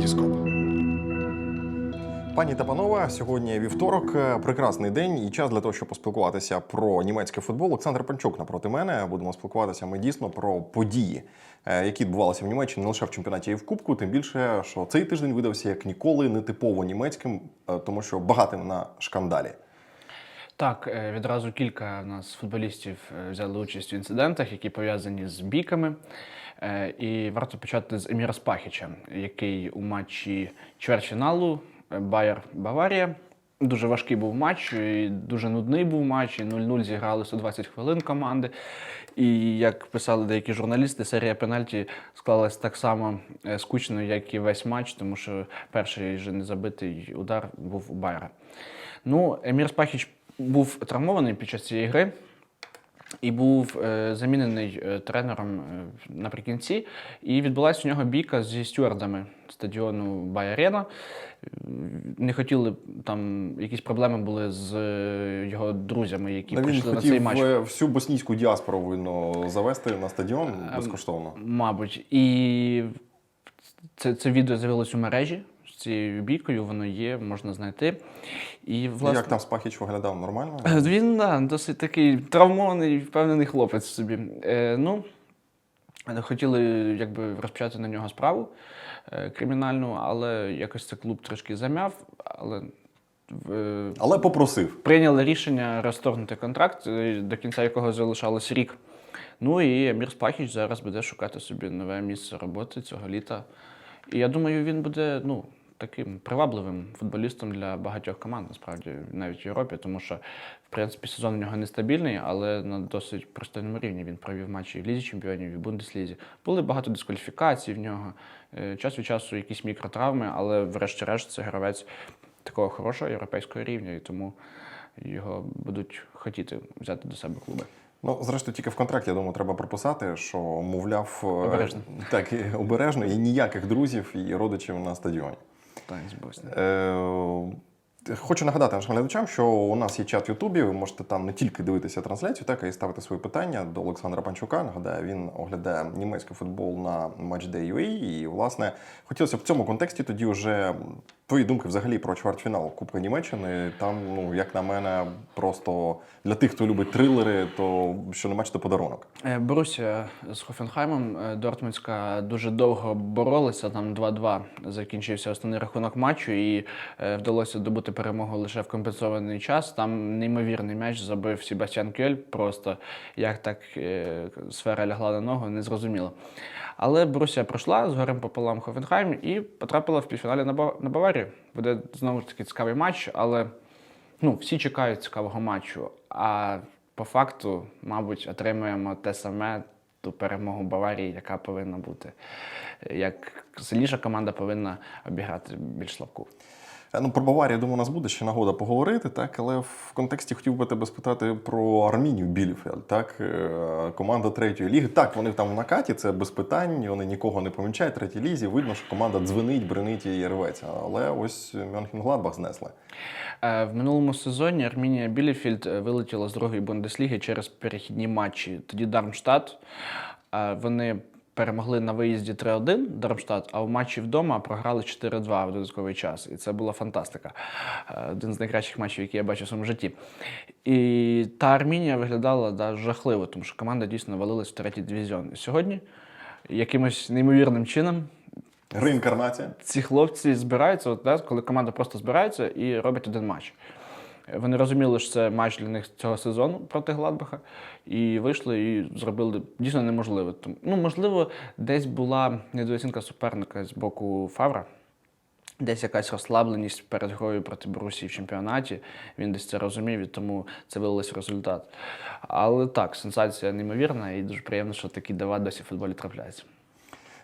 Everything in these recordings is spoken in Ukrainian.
Вітіскоп. Пані та панове, сьогодні вівторок, е, прекрасний день і час для того, щоб поспілкуватися про німецький футбол. Олександр Панчук напроти мене. Будемо спілкуватися ми дійсно про події, е, які відбувалися в Німеччині не лише в чемпіонаті і в Кубку. Тим більше, що цей тиждень видався як ніколи нетипово німецьким, е, тому що багатим на шкандалі. Так, відразу кілька в нас футболістів взяли участь в інцидентах, які пов'язані з бійками. Е, І варто почати з Еміра Спахіча, який у матчі чвертьфіналу е, Байер Баварія. Дуже важкий був матч, і дуже нудний був матч. і 0-0 зіграли 120 хвилин команди. І як писали деякі журналісти, серія пенальті склалась так само е, скучно, як і весь матч, тому що перший же незабитий удар був у Байера. Ну, Емір Спахіч був травмований під час цієї гри і був е, замінений е, тренером е, наприкінці. І відбулася у нього бійка зі стюардами стадіону Байарена. Не хотіли там якісь проблеми були з його друзями, які Та він прийшли на цей матч. всю боснійську діаспору видно завести на стадіон Ем, безкоштовно. Мабуть. І це, це відео з'явилось у мережі цією бійкою, воно є, можна знайти. І, власне, Як там Спахіч виглядав нормально? Е, Він да, досить такий травмований, впевнений хлопець собі. Е, ну, хотіли якби розпочати на нього справу е, кримінальну, але якось це клуб трошки замяв. Але е, Але попросив. прийняли рішення розторгнути контракт, е, до кінця якого залишалось рік. Ну і Емір Спахіч зараз буде шукати собі нове місце роботи цього літа. І я думаю, він буде ну, таким привабливим футболістом для багатьох команд, насправді, навіть в Європі, тому що, в принципі, сезон у нього нестабільний, але на досить пристойному рівні. Він провів матчі і в Лізі чемпіонів, і в Бундеслізі. Були багато дискваліфікацій в нього. Е, Час від часу якісь мікротравми, але врешті-решт це гравець такого хорошого європейського рівня, і тому його будуть хотіти взяти до себе клуби. Ну, зрештою, тільки в контракті, я думаю, треба прописати, що, мовляв, е, Обережно. так, обережно і ніяких друзів і родичів на стадіоні. Так, з Босні. Е, Хочу нагадати нашим глядачам, що у нас є чат в Ютубі. Ви можете там не тільки дивитися трансляцію, так й ставити свої питання до Олександра Панчука. Нагадаю, він оглядає німецький футбол на Matchday.ua. І, власне, хотілося б в цьому контексті тоді вже твої думки взагалі про чвертьфінал Кубка Німеччини. Там, ну як на мене, просто для тих, хто любить трилери, то що не то подарунок. Е, з Хофенхаймом е, Дортмундська дуже довго боролися. Там 2-2 закінчився основний рахунок матчу, і е, вдалося добути перемогу лише в компенсований час. Там неймовірний м'яч забив Себастьян Кьоль. Просто як так е, сфера лягла на ногу, не зрозуміло. Але Борусія пройшла з горем пополам Хофенхайм і потрапила в півфіналі на Ба- на Баварію. Буде знову ж таки цікавий матч, але ну, всі чекають цікавого матчу. А по факту, мабуть, отримуємо те саме ту перемогу Баварії, яка повинна бути. Як сильніша команда повинна обіграти більш слабку. Е, Ну, про Баварію, думаю, у нас буде ще нагода поговорити, так, але в контексті хотів би тебе спитати про Армінію Біліфельд, так, е, команда третьої ліги. Так, вони там в накаті, це без питань, вони нікого не помічають третій лізі. Видно, що команда дзвенить, бренить і рветься. Але ось Мюнхенгладбах знесли. Е, В минулому сезоні Армінія Біліфільд е, вилетіла з другої Бундесліги через перехідні матчі. Тоді Дармштадт. Вони перемогли на виїзді 3-1 Дармштадт, а в матчі вдома програли 4-2 в додатковий час. І це була фантастика. Е, Один з найкращих матчів, які я бачив у своєму житті. І та Армінія виглядала да, жахливо, тому що команда дійсно валилась в третій дивізіон. І сьогодні якимось неймовірним чином Реінкарнація. ці хлопці збираються, от, да, коли команда просто збирається і робить один матч. Вони розуміли, що це матч для них цього сезону проти Гладбаха, і вийшли і зробили дійсно неможливе. Тому- Ну, можливо, десь була недооцінка суперника з боку Фавра, десь якась розслабленість перед грою проти Борусії в чемпіонаті. Він десь це розумів, і тому це вилилось результат. Але так, сенсація неймовірна, і дуже приємно, що такі дива досі в футболі трапляються.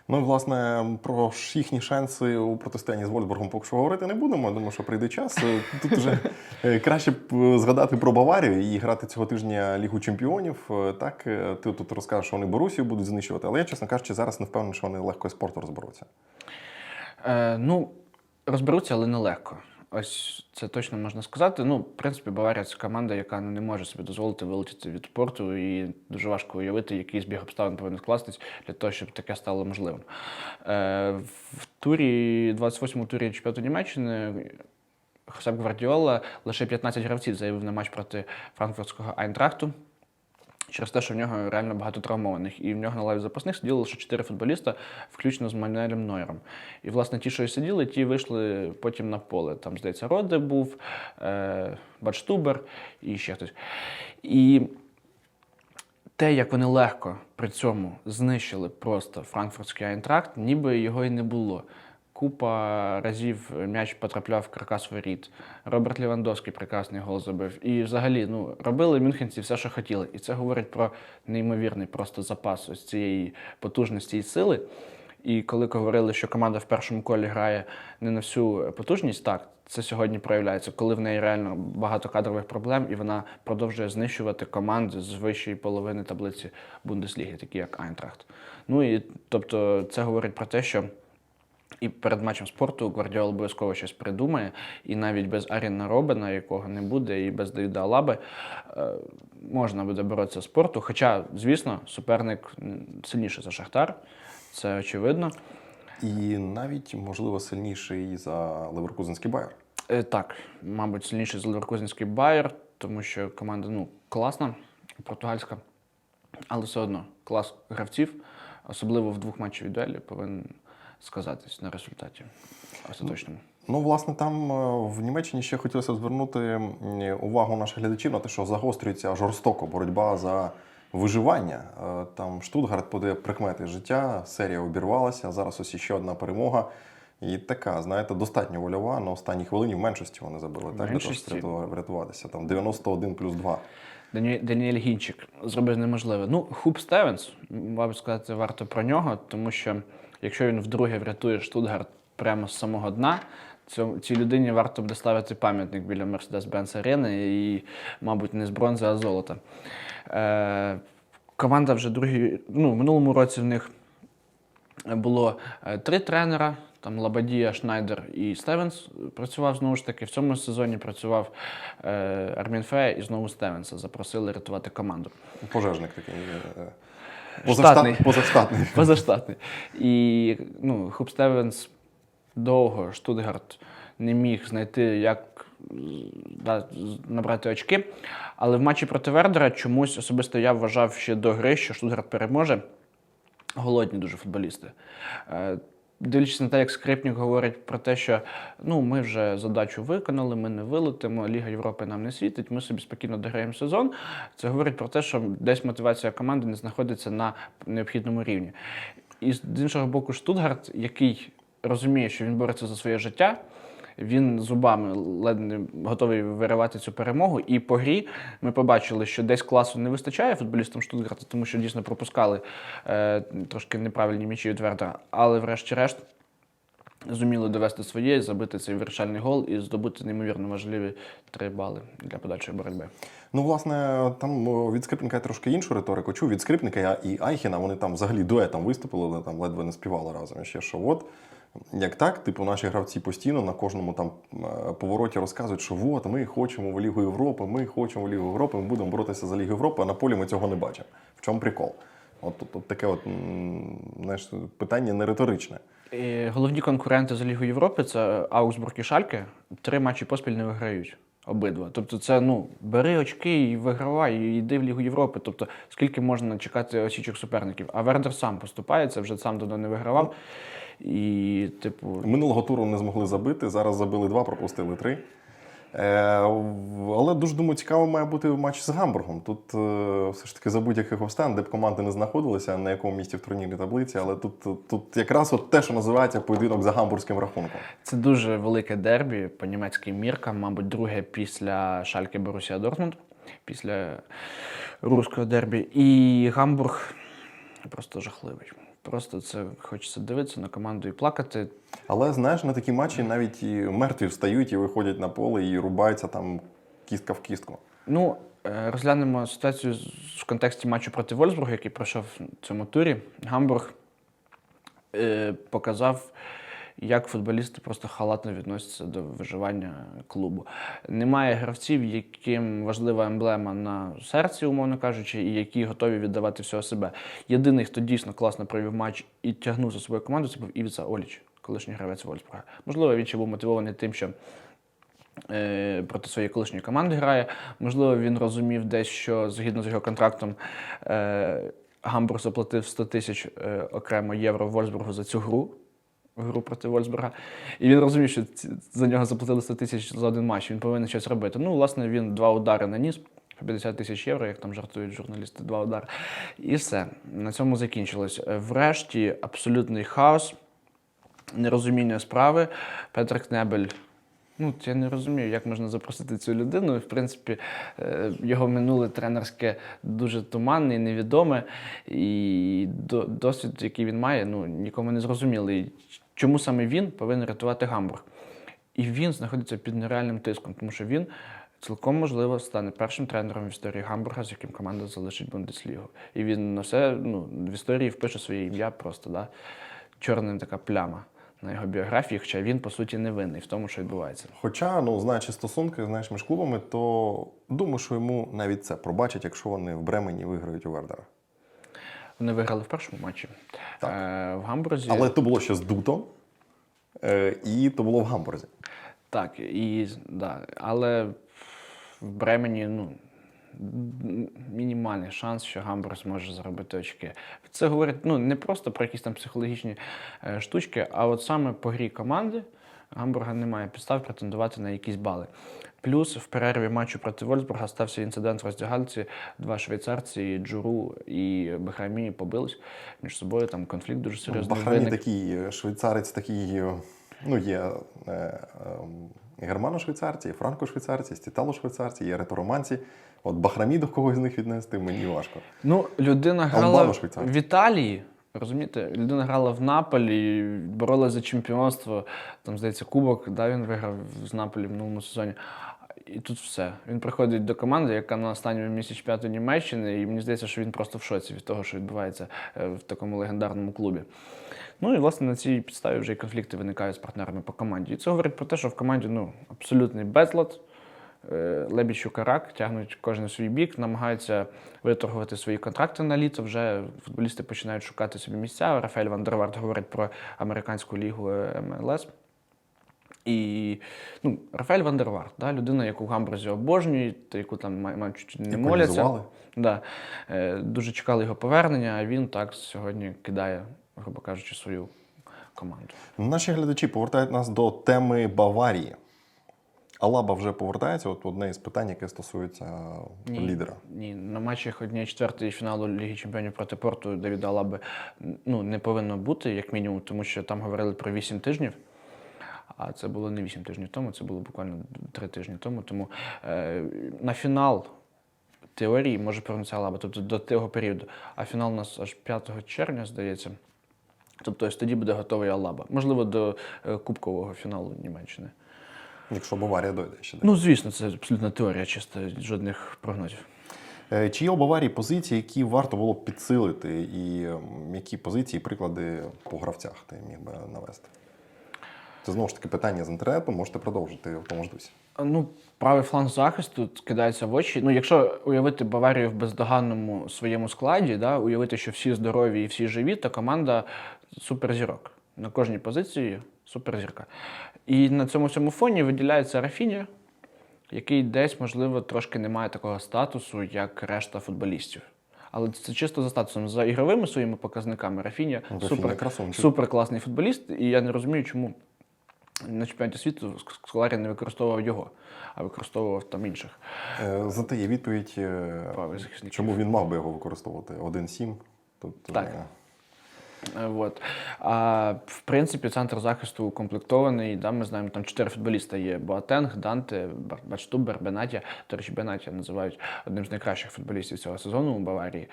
Ну, власне, про їхні шанси у протистоянні з Вольсбургом поки що говорити не будемо. Думаю, що прийде час. Тут вже е, краще б е, згадати про Баварію і грати цього тижня Лігу Чемпіонів. Е, Так, ти тут розкажеш, що вони Борусію будуть знищувати, але я, чесно кажучи, зараз не впевнений, що вони легко спорту розберуться. Е, ну, розберуться, але нелегко. Ось це точно можна сказати. Ну, в принципі, Баварія це команда, яка ну, не може собі дозволити вилетіти від спорту, і дуже важко уявити, який збіг обставин повинен скластись для того, щоб таке стало можливим. Е, в турі, 28-му турі чемпіонату Німеччини Хосеп Гвардіола лише 15 гравців заявив на матч проти франкфуртського Айнтрахту. Через те, що в нього реально багато травмованих, і в нього на лаві запасних сиділо лише чотири футболіста, включно з Мануелем Нойером. І, власне, ті, що і сиділи, ті вийшли потім на поле. Там, здається, Роде був, е, Бачтубер і ще хтось. І те, як вони легко при цьому знищили просто франкфуртський айнтракт, ніби його і не було. Купа разів м'яч потрапляв в каркас воріт. Роберт Лівандовський прекрасний гол забив. І взагалі, ну, робили мюнхенці все, що хотіли. І це говорить про неймовірний просто запас ось цієї потужності і сили. І коли говорили, що команда в першому колі грає не на всю потужність, так, це сьогодні проявляється, коли в неї реально багато кадрових проблем, і вона продовжує знищувати команди з вищої половини таблиці Бундесліги, такі як Айнтрахт. Ну і тобто це говорить про те, що і перед матчем спорту Гвардіол обов'язково щось придумає, і навіть без Аріна Робена, якого не буде, і без Давіда Алаби е, можна буде боротися з спорту. Хоча, звісно, суперник сильніший за Шахтар, це очевидно. І навіть, можливо, сильніший за Леверкузенський Байер. Е, Так, мабуть, сильніший за Леверкузенський Байер, тому що команда ну, класна, португальська, але все одно клас гравців, особливо в двох матчевій дуелі, повинен сказатись на результаті остаточному. Ну, власне, там е, в Німеччині ще хотілося звернути увагу наших глядачів на те, що загострюється жорстоко боротьба за виживання. Е, Там Штутгарт подає прикмети життя, серія обірвалася. Зараз ось ще одна перемога. І така, знаєте, достатньо вольова. На останній хвилині в меншості вони забили. Так, для того, щоб врятуватися. Там 91 плюс 2. Дані... Даніель Гінчик зробив неможливе. Ну, Хуб Стевенс, мабуть сказати, варто про нього, тому що якщо він вдруге врятує Штутгарт прямо з самого дна, цій людині варто буде ставити пам'ятник біля Mercedes-Benz арени і, мабуть, не з бронзи, а золота. Е... Команда вже другий. Ну, в минулому році в них було е, три тренера. Там Лабадія, Шнайдер і Стевенс працював знову ж таки. В цьому сезоні працював е, Армін Фе і знову Стевенса. Запросили рятувати команду. Пожежник такий. е, Штатний. позаштат- Позаштатний. Позаштатний. І ну, Хуб Стевенс довго Штутгарт не міг знайти, як да, набрати очки. Але в матчі проти Вердера чомусь особисто я вважав ще до гри, що Штутгарт переможе. Голодні дуже футболісти. Дивлячись на те, як скрипнік говорить про те, що ну, ми вже задачу виконали, ми не вилетимо, Ліга Європи нам не світить, ми собі спокійно дограємо сезон. Це говорить про те, що десь мотивація команди не знаходиться на необхідному рівні. І з іншого боку, Штутгарт, який розуміє, що він бореться за своє життя, він зубами ледь не готовий виривати цю перемогу. І по грі ми побачили, що десь класу не вистачає футболістам Штутгарта, тому що дійсно пропускали е, трошки неправильні м'ячі від Вердера. Але врешті-решт зуміли довести своє, забити цей вирішальний гол і здобути неймовірно важливі три бали для подальшої боротьби. Ну, власне, там від Скрипника я трошки іншу риторику чув. Від Скрипника і Айхіна вони там взагалі дуетом виступили, вони там ледве не співали разом. І Ще що от. Як так, типу, наші гравці постійно на кожному там е, повороті розказують, що вот ми хочемо в Лігу Європи, ми хочемо в Лігу Європи, ми будемо боротися за Лігу Європи, а на полі ми цього не бачимо. В чому прикол? От, от, от таке от, знаєш, питання не риторичне. І головні конкуренти за Лігу Європи це Аугсбург і Шальке. Три матчі поспіль не виграють. Обидва. Тобто, це ну бери очки і вигравай, і йди в Лігу Європи. Тобто, скільки можна чекати осічок суперників? А Вердер сам поступається, вже сам туди не вигравав. І, типу, Минулого туру не змогли забити, зараз забили два, пропустили три. Е, але дуже думаю, цікаво має бути матч з Гамбургом. Тут е, все ж таки за будь-яких обставин, де б команди не знаходилися, на якому місці в турнірній таблиці, але тут, тут якраз от те, що називається поєдинок за гамбурзьким рахунком. це дуже велике дербі по німецьким міркам, мабуть, друге після Шальке Борусія Дортмунд, після руського дербі. І Гамбург просто жахливий. Просто це хочеться дивитися на команду і плакати. Але знаєш, на такі матчі навіть і мертві встають і виходять на поле і рубаються там кістка в кістку. Ну, е, розглянемо ситуацію в контексті матчу проти Вольсбурга, який пройшов в цьому турі. Гамбург е, показав, як футболісти просто халатно відносяться до виживання клубу. Немає гравців, яким важлива емблема на серці, умовно кажучи, і які готові віддавати всього себе. Єдиний, хто дійсно класно провів матч і тягнув за собою команду, це був Івіца Оліч, колишній гравець Вольсбурга. Можливо, він ще був мотивований тим, що е, проти своєї колишньої команди грає. Можливо, він розумів десь, що згідно з його контрактом е, Гамбург заплатив 100 тисяч е, окремо євро Вольсбургу за цю гру. Гру проти Вольсбурга. І він розумів, що за нього заплатили 100 тисяч за один матч, він повинен щось робити. Ну, власне, він два удари наніс. по 50 тисяч євро, як там жартують журналісти, два удари. І все. На цьому закінчилось. Врешті абсолютний хаос нерозуміння справи. Петр Кнебель. Ну, я не розумію, як можна запросити цю людину. В принципі, е, його минуле тренерське дуже туманне і невідоме. І до- досвід, який він має, ну, нікому не зрозумілий. Чому саме він повинен рятувати Гамбург? І він знаходиться під нереальним тиском, тому що він цілком можливо стане першим тренером в історії Гамбурга, з яким команда залишить Бундеслігу. І він на все ну, в історії впише своє ім'я просто, да? чорна така пляма на його біографії, хоча він, по суті, не винний в тому, що відбувається. Хоча, ну, знаючи стосунки знаєш, між клубами, то думаю, що йому навіть це пробачать, якщо вони в Бремені виграють у Вердера. Вони виграли в першому матчі Так. Е, в Гамбурзі. Але то було ще здуто, е, і то було в Гамбурзі. Так, і, да, але в Бремені ну, мінімальний шанс, що Гамбург зможе заробити очки. Це говорить ну, не просто про якісь там психологічні е, штучки, а от саме по грі команди Гамбурга немає підстав претендувати на якісь бали. Плюс в перерві матчу проти Вольсбурга стався інцидент в роздягальці. Два швейцарці, Джуру і Бахрамі побились між собою. Там конфлікт дуже серйозний Бахрамі виник. такий е, швейцарець, такий, е, ну, є е, е, германо-швейцарці, франко-швейцарці, є італо-швейцарці, є ретороманці. От Бахрамі до когось з них віднести мені важко. Ну, людина грала в Італії. Розумієте, людина грала в Наполі, боролася за чемпіонство. Там, здається, Кубок, да, він виграв з Наполі в минулому сезоні. І тут все. Він приходить до команди, яка на останньому місці чемпіонату Німеччини, і мені здається, що він просто в шоці від того, що відбувається е, в такому легендарному клубі. Ну і власне на цій підставі вже і конфлікти виникають з партнерами по команді. І це говорить про те, що в команді ну, абсолютний безлад. Е, Лебідь Карак тягнуть кожен свій бік, намагаються виторгувати свої контракти на літо. Вже футболісти починають шукати собі місця. Рафаель Вандервард говорить про американську лігу е, МЛС. І ну, Рафаель Вандервард, да, людина, яку Гамбурзі обожнюють, та яку там мають не моляться. Да. Е, дуже чекали його повернення, а він так сьогодні кидає, грубо кажучи, свою команду. Наші глядачі повертають нас до теми Баварії. Алаба вже повертається. От одне із питань, яке стосується е, лідера. Ні, на матчах однієї четвертої фіналу Ліги Чемпіонів проти Порту Давіда Алаби ну, не повинно бути, як мінімум, тому що там говорили про 8 тижнів. А це було не 8 тижнів тому, це було буквально 3 тижні тому. Тому е, на фінал теорії може повернутися Алаба, тобто до того періоду. А фінал у нас аж 5 червня, здається. Тобто ось тоді буде готовий Алаба. Можливо, до е, кубкового фіналу Німеччини. Якщо Баварія дойде ще. Ну, звісно, це абсолютна теорія, чисто жодних прогнозів. Е, Чи є у Баварії позиції, які варто було б підсилити, і які позиції, приклади по гравцях ти міг би навести? Це знову ж таки питання з інтернету, можете продовжити в тому ж дусі. Ну, правий фланг захисту кидається в очі. Ну, якщо уявити Баварію в бездоганному своєму складі, да, уявити, що всі здорові і всі живі, то команда суперзірок. На кожній позиції суперзірка. І на цьому всьому фоні виділяється Рафіня, який десь, можливо, трошки не має такого статусу, як решта футболістів. Але це чисто за статусом. За ігровими своїми показниками Рафіня Рафіня супер, супер класний футболіст, і я не розумію, чому на чемпіонаті світу Сколарі не використовував його, а використовував там інших. Е, Зате є відповідь, е, чому він мав би його використовувати 1-7. Тут, Так. е, Е, Вот. А в принципі, центр захисту укомплектований. Да, ми знаємо, там чотири футболіста є: Боатенг, Данте, Бачтубер, Бенатя. До речі, Бенатя називають одним з найкращих футболістів цього сезону у Баварії.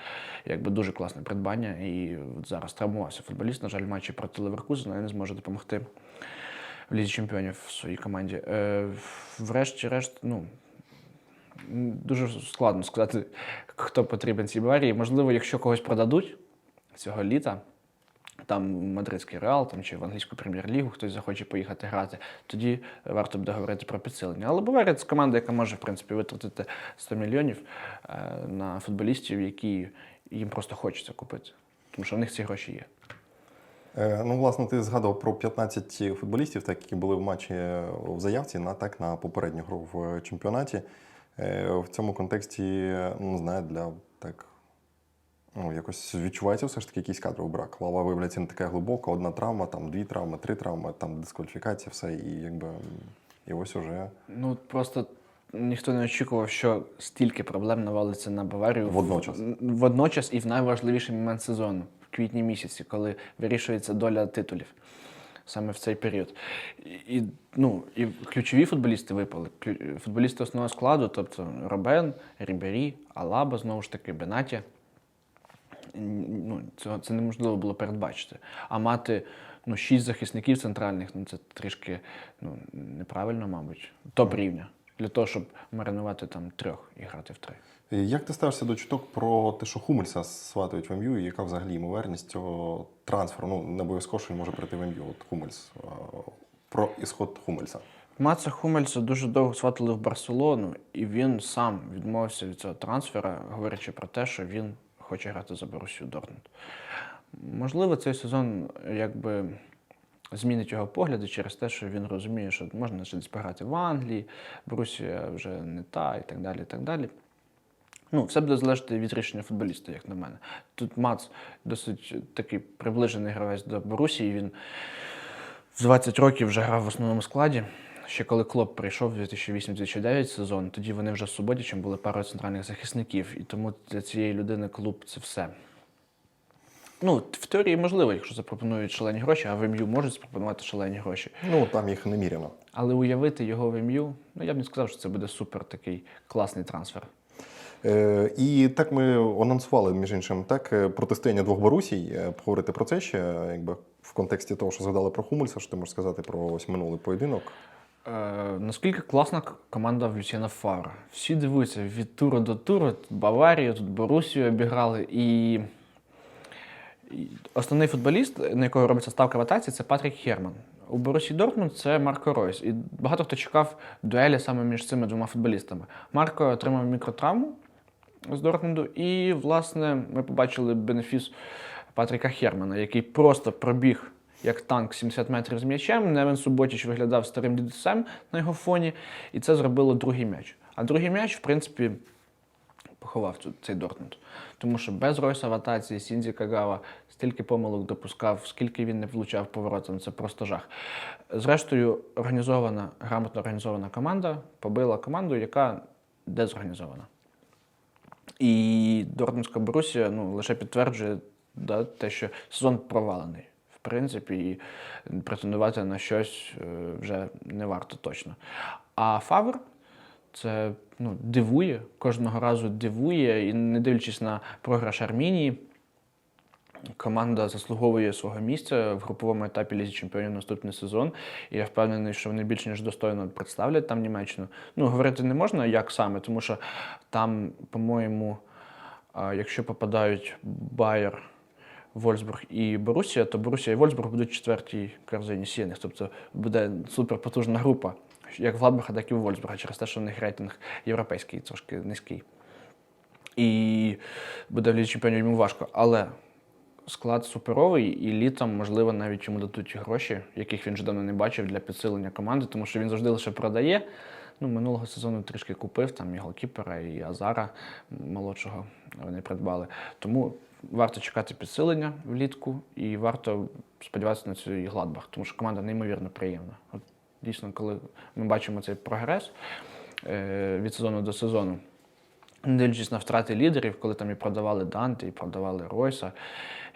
Якби дуже класне придбання. І зараз травмувався футболіст. На жаль, матчі проти Леверкузена не зможе допомогти в лізі чемпіонів в своїй команді. Е, врешті-решт, ну. Дуже складно сказати, хто потрібен цій Баварії. Можливо, якщо когось продадуть цього літа, там мадридський реал там, чи в англійську прем'єр-лігу хтось захоче поїхати грати, тоді варто буде говорити про підсилення. Але Баварія це команда, яка може в принципі витратити 100 мільйонів е, на футболістів, які їм просто хочеться купити. Тому що в них ці гроші є. Е, Ну, власне, ти згадував про 15 футболістів, так, які були в матчі в заявці на так на попередню гру в чемпіонаті. Е, В цьому контексті, ну, не знаю, для так. Ну, якось відчувається все ж таки якийсь кадровий брак. Лава виявляється не така глибока, одна травма, там дві травми, три травми, там дискваліфікація, все, і якби. І ось уже Ну просто ніхто не очікував, що стільки проблем навалиться на Баварію в- Водночас. водночас і в найважливіший момент сезону, квітні місяці, коли вирішується доля титулів. Саме в цей період. І, ну, і ключові футболісти випали. Футболісти основного складу, тобто Робен, Рібері, Алаба, знову ж таки, Бенаті. Ну, цього це неможливо було передбачити. А мати ну, шість захисників центральних, ну це трішки ну, неправильно, мабуть. Топ рівня. Для того, щоб маринувати там трьох і грати в три. Е, Як ти ставишся до чуток про те, що Хумельса сватають в МЮ, і яка взагалі ймовірність цього трансферу? Ну, не обов'язково, що він може прийти в МЮ. От Хумельс. е, Про ісход Хумельса. Маца Хумельса дуже довго сватали в Барселону, і він сам відмовився від цього трансфера, говорячи про те, що він хоче грати за Борусію Дортмунд. Можливо, цей сезон якби змінить його погляди через те, що він розуміє, що можна ще пограти в Англії, Борусія вже не та, і так далі. і так далі. Ну, все буде залежати від рішення футболіста, як на мене. Тут Мац досить такий приближений гравець до Борусії. Він в 20 років вже грав в основному складі. Ще коли Клоп прийшов 2008-2009 сезон, тоді вони вже з Суботічем були парою центральних захисників. І тому для цієї людини клуб це все. Ну, в теорії можливо, якщо запропонують шалені гроші, а в МЮ можуть запропонувати шалені гроші. Ну, там їх неміряно. Але уявити його в МЮ, ну я б не сказав, що це буде супер такий класний трансфер. Е, і так ми анонсували, між іншим, так, е, протистояння двох Борусій. Е, Поговорити про це ще, якби в контексті того, що згадали про Хумельса, що ти можеш сказати про ось минулий поєдинок. Е, наскільки класна команда в Люціана Фавра. Всі дивуються від туру до туру. Баварію, тут Борусію обіграли. І... і основний футболіст, на якого робиться ставка в атаці, це Патрік Херман. У Борусі Дортмунд це Марко Ройс. І багато хто чекав дуелі саме між цими двома футболістами. Марко отримав мікротравму з Дортмунду, і, власне, ми побачили бенефіс Патріка Хермана, який просто пробіг як танк 70 метрів з м'ячем. Невен Суботіч виглядав старим дідусем на його фоні, і це зробило другий м'яч. А другий м'яч, в принципі, поховав цей Дортмунд. Тому що без Ройса в атаці Сінзі Кагава стільки помилок допускав, скільки він не влучав поворотом, це просто жах. Зрештою, організована, грамотно організована команда побила команду, яка дезорганізована. І Дортмундська Борусія ну, лише підтверджує да, те, що сезон провалений. В принципі, і претендувати на щось е, вже не варто точно. А Фавр це ну, дивує, кожного разу дивує, і не дивлячись на програш Армінії, команда заслуговує свого місця в груповому етапі Лізі Чемпіонів наступний сезон. І я впевнений, що вони більш ніж достойно представлять там Німеччину. Ну, говорити не можна, як саме, тому що там, по-моєму, якщо попадають Байер, Вольсбург і Борусія, то Борусія і Вольсбург будуть четвертій корзині сіних. Тобто буде суперпотужна група, як в Гладбаха, так і в Вольсбурга, через те, що в них рейтинг європейський трошки низький. І буде в Лізі чемпіонів йому важко. Але склад суперовий, і літом, можливо, навіть йому дадуть гроші, яких він вже давно не бачив для підсилення команди, тому що він завжди лише продає. Ну, минулого сезону трішки купив там і голкіпера, і Азара молодшого вони придбали. Тому варто чекати підсилення влітку і варто сподіватися на цей Гладбах, тому що команда неймовірно приємна. От дійсно, коли ми бачимо цей прогрес е, від сезону до сезону. Не дивлячись на втрати лідерів, коли там і продавали Данте, і продавали Ройса,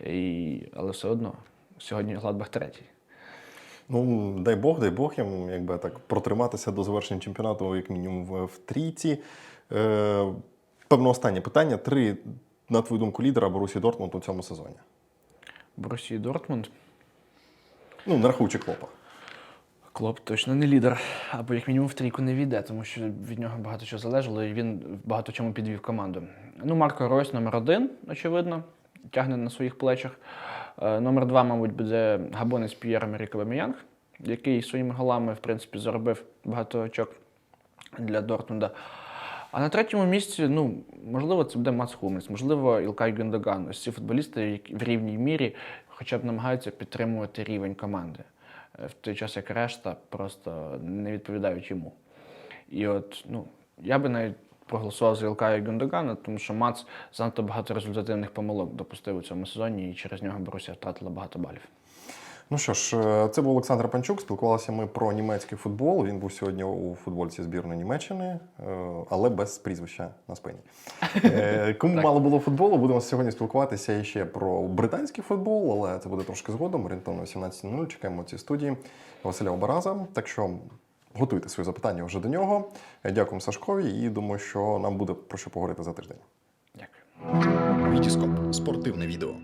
і... але все одно сьогодні Гладбах третій. Ну, дай Бог, дай Бог їм якби так протриматися до завершення чемпіонату, як мінімум, в, в трійці. Е, певно, останнє питання. Три, на твою думку, лідера Борусі Дортмунд у цьому сезоні. Борусі Дортмунд. Ну, не рахуючи Клопа. Клоп точно не лідер, або як мінімум в трійку не війде, тому що від нього багато чого залежало, і він багато чому підвів команду. Ну, Марко Ройс номер один, очевидно, тягне на своїх плечах. Е, Номер два, мабуть, буде габонець П'єр Америк Баміянг, який своїми голами, в принципі, заробив багато очок для Дортмунда. А на третьому місці, ну, можливо, це буде Мац Хумельс, можливо, Ілкай Гюндоган. Ось ці футболісти в рівній мірі хоча б намагаються підтримувати рівень команди. В той час, як решта просто не відповідають йому. І от, ну, я би навіть проголосував за Ілкая Гюндогана, тому що Мац занадто багато результативних помилок допустив у цьому сезоні, і через нього Борусія втратила багато балів. Ну що ж, е, це був Олександр Панчук. Спілкувалися ми про німецький футбол. Він був сьогодні у футбольці збірної Німеччини, е, але без прізвища на спині. Е, Кому Так. мало було футболу, будемо сьогодні спілкуватися іще про британський футбол, але це буде трошки згодом. Орієнтовно о 17.00. Чекаємо ці студії Василя Обараза. Так що готуйте свої запитання вже до нього. Дякуємо Сашкові і думаю, що нам буде про що поговорити за тиждень. Дякую. Вітіскоп спортивне відео.